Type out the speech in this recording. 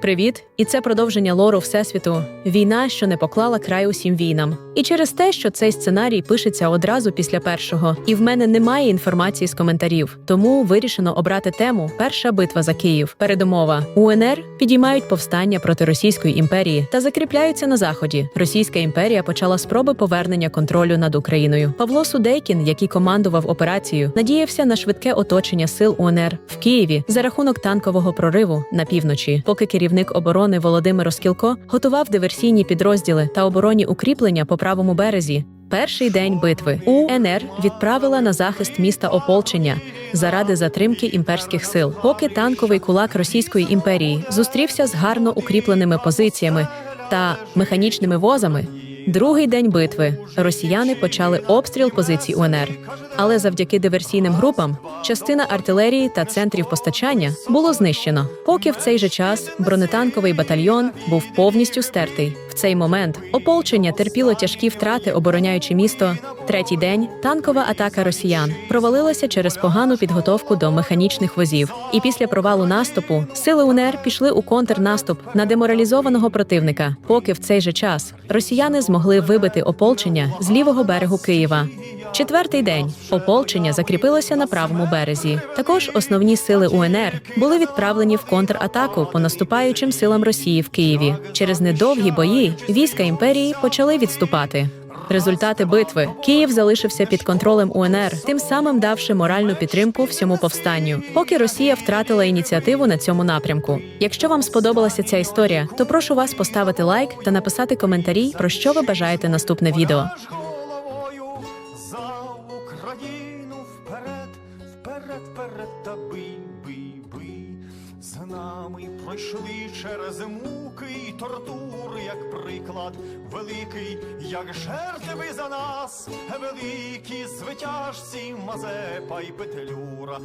Привіт! І це продовження лору Всесвіту. Війна, що не поклала край усім війнам. І через те, що цей сценарій пишеться одразу після першого, і в мене немає інформації з коментарів. Тому вирішено обрати тему Перша битва за Київ. Передумова УНР підіймають повстання проти Російської імперії та закріпляються на заході. Російська імперія почала спроби повернення контролю над Україною. Павло Судейкін, який командував операцією, надіявся на швидке оточення сил УНР в Києві за рахунок танкового прориву на півночі, поки керівник оборони Володимир Оскілко готував диверсійні підрозділи та оборонні укріплення по правому березі. Перший день битви УНР відправила на захист міста Ополчення заради затримки імперських сил, поки танковий кулак Російської імперії зустрівся з гарно укріпленими позиціями та механічними возами. Другий день битви росіяни почали обстріл позицій УНР, але завдяки диверсійним групам частина артилерії та центрів постачання було знищено. Поки в цей же час бронетанковий батальйон був повністю стертий. Цей момент ополчення терпіло тяжкі втрати, обороняючи місто. Третій день танкова атака росіян провалилася через погану підготовку до механічних возів. І після провалу наступу сили УНР пішли у контрнаступ на деморалізованого противника. Поки в цей же час росіяни змогли вибити ополчення з лівого берегу Києва. Четвертий день ополчення закріпилося на правому березі. Також основні сили УНР були відправлені в контратаку по наступаючим силам Росії в Києві. Через недовгі бої війська імперії почали відступати. Результати битви Київ залишився під контролем УНР, тим самим давши моральну підтримку всьому повстанню, поки Росія втратила ініціативу на цьому напрямку. Якщо вам сподобалася ця історія, то прошу вас поставити лайк та написати коментарі, про що ви бажаєте наступне відео. Вперед, вперед та бий, бий, бий. За нами пройшли через муки й тортури, як приклад великий, як жертви за нас, великі звитяжці Мазепа й Петлюра.